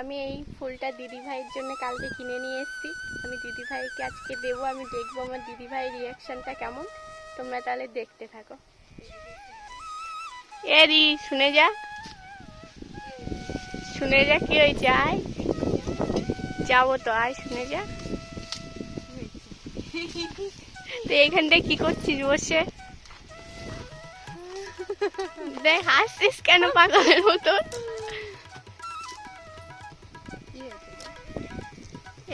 আমি এই ফুলটা দিদি ভাইয়ের জন্য কালকে কিনে নিয়ে এসেছি। আমি দিদি ভাইকে আজকে দেবো, আমি দেখব আমার দিদি ভাইয়ের রিয়াকশনটা কেমন। তোমরা তাহলে দেখতে থাকো। এরি শুনে যা। শুনে যা কি হয়েছে, আয়। যাব তো, আয়, শুনে যা। তো এইখানটায় কি করছিস বসে? দেখ, হাসছিস কেন পাগলের মতো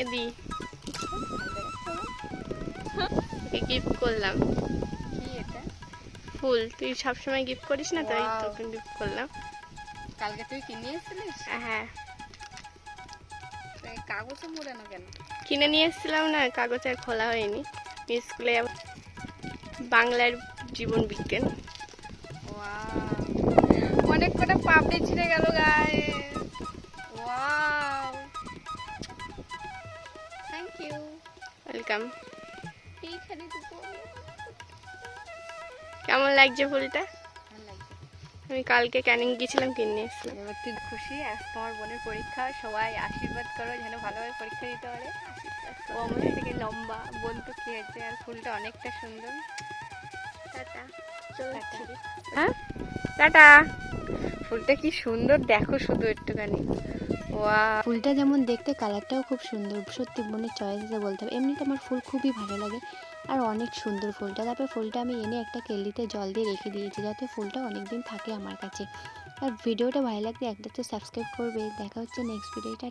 এদি গিফট করলাম। কি এটা? ফুল। তুই সবসময় গিফট করিস না তাই. তোকে গিফট করলাম। কালকে তুই কিনে এসেছিলিস? হ্যাঁ। কাগজে মোড়ানো কেন? কিনে নিয়ে এসেছিলাম না কাগজ আর খোলা হয়নি। স্কুলে বাংলার জীবন বিজ্ঞান! অনেক কটা পাপড়ি ছিঁড়ে গেল গায়ে থ্যাংক ইউ ওয়েলকাম এইখানে কেমন লাগছে ফুলটা? আমি কালকে ক্যানিং গিয়েছিলাম কিনে এসেছিলাম। এবার তুই খুশি আজ তোমার বোনের পরীক্ষা সবাই আশীর্বাদ করো যেন ভালোভাবে পরীক্ষা দিতে পারে। ও আমার থেকে লম্বা বোন তো কি হয়েছে আর ফুলটা অনেকটা সুন্দর। টাটা। টাটা। হ্যাঁ? টাটা। ফুলটা কি সুন্দর, দেখো শুধু একটুখানি। ওয়া ফুলটা যেমন দেখতে কালারটাও খুব সুন্দর। সত্যি মনে চয়েস দিয়ে বলতে হবে। এমনিতে আমার ফুল খুবই ভালো লাগে আর অনেক সুন্দর ফুলটা। তারপরে ফুলটা আমি এনে একটা কেল্লিতে জল দিয়ে রেখে দিয়েছি যাতে ফুলটা অনেক দিন থাকে আমার কাছে। আর ভিডিওটা ভালো লাগলে একটা তো সাবস্ক্রাইব করবে। দেখা হচ্ছে নেক্সট ভিডিওটা